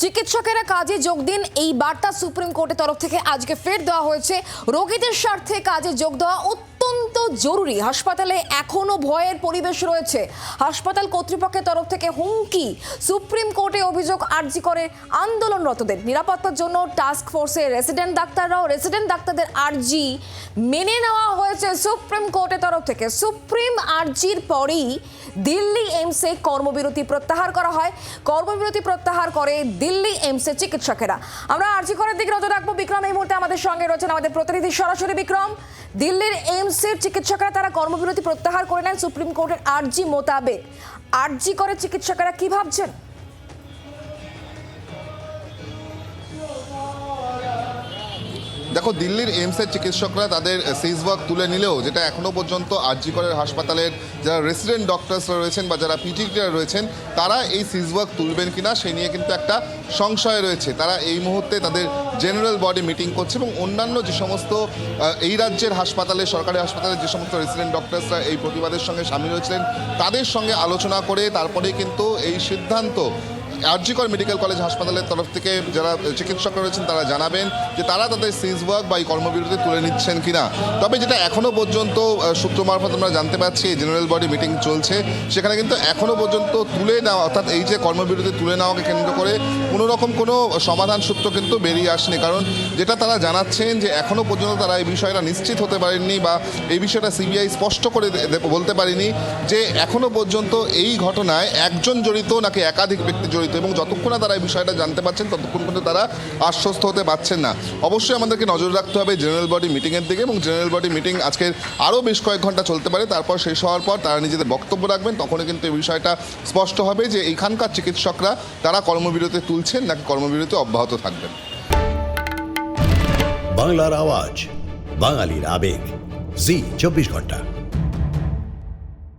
চিকিৎসকেরা কাজে যোগ দিন, এই বার্তা সুপ্রিম কোর্টের তরফ থেকে আজকে ফের দেওয়া হয়েছে। রোগীদের স্বার্থে কাজে যোগ দেওয়া অত্যন্ত জরুরি। হাসপাতালে এখনও ভয়ের পরিবেশ রয়েছে। হাসপাতাল কর্তৃপক্ষের তরফ থেকে হুমকি। সুপ্রিম কোর্টে অভিযোগ আর্জি করে আন্দোলনরতদের। নিরাপত্তার জন্য টাস্ক ফোর্সের রেসিডেন্ট ডাক্তাররাও রেসিডেন্ট ডাক্তারদের আর্জি মেনে নেওয়া হয়েছে সুপ্রিম কোর্টের তরফ থেকে। সুপ্রিম আর্জির পরেই দিল্লি এইমসে কর্মবিরতি প্রত্যাহার করা হয়। কর্মবিরতি প্রত্যাহার করে দিল্লি এইমসে চিকিৎসকেরা। আমরা আর্জি করার দিকে নজর রাখব। বিক্রম এই মুহূর্তে আমাদের সঙ্গে রয়েছেন আমাদের প্রতিনিধি। সরাসরি বিক্রম দিল্লির এইমসের চিকিৎসকরা তারা কর্মবিরতি প্রত্যাহার করে নেন। সুপ্রিম কোর্টের আর্জি মোতাবেক। আর্জি করে চিকিৎসকরা কি ভাবছেন? দেখো, দিল্লির এইমসের চিকিৎসকরা তাদের সিজ ওয়ার্ক তুলে নিলেও, যেটা এখনও পর্যন্ত আরজিকরের হাসপাতালের যারা রেসিডেন্ট ডক্টরসরা রয়েছেন বা যারা পিটিটিরা রয়েছেন, তারা এই সিজ ওয়ার্ক তুলবেন কিনা সেই নিয়ে কিন্তু একটা সংশয় রয়েছে। তারা এই মুহূর্তে তাদের জেনারেল বডি মিটিং করছে এবং অন্যান্য যে সমস্ত এই রাজ্যের হাসপাতালে, সরকারি হাসপাতালে যে সমস্ত রেসিডেন্ট ডক্টরসরা এই প্রতিবাদের সঙ্গে সামিল হয়েছিলেন, তাদের সঙ্গে আলোচনা করে তারপরে কিন্তু এই সিদ্ধান্ত আরজিকর মেডিকেল কলেজ হাসপাতালের তরফ থেকে যারা চিকিৎসক রয়েছেন তারা জানাবেন যে তারা তাদের সিজ ওয়ার্ক বা এই কর্মবিরতি তুলে নিচ্ছেন কিনা। তবে যেটা এখনও পর্যন্ত সূত্র মারফত আমরা জানতে পারছি জেনারেল বডি মিটিং চলছে, সেখানে কিন্তু এখনও পর্যন্ত তুলে নেওয়া, অর্থাৎ এই যে কর্মবিরতি তুলে নেওয়াকে কেন্দ্র করে কোনো রকম কোনো সমাধান সূত্র কিন্তু বেরিয়ে আসেনি। কারণ যেটা তারা জানাচ্ছেন যে এখনও পর্যন্ত তারা এই বিষয়টা নিশ্চিত হতে পারেননি বা এই বিষয়টা সিবিআই স্পষ্ট করে বলতে পারেনি যে এখনও পর্যন্ত এই ঘটনায় একজন জড়িত নাকি একাধিক ব্যক্তি জড়িত এবং যতক্ষণ না তারা এই বিষয়টা জানতে পারছেন, ততক্ষণ পর্যন্ত তারা আশ্বস্ত হতে পারছেন না। অবশ্যই আমাদেরকে নজর রাখতে হবে জেনারেল বডি মিটিংয়ের দিকে এবং জেনারেল বডি মিটিং আজকের আরও বেশ কয়েক ঘণ্টা চলতে পারে, তারপর শেষ হওয়ার পর তারা নিজেদের বক্তব্য রাখবেন, তখনই কিন্তু এই বিষয়টা স্পষ্ট হবে যে এখানকার চিকিৎসকরা তারা কর্মবিরতি তুলছেন নাকি কর্মবিরতি অব্যাহত থাকবেন। বাংলার আওয়াজ, বাঙালির আবেগ। জি, চব্বিশ ঘণ্টা।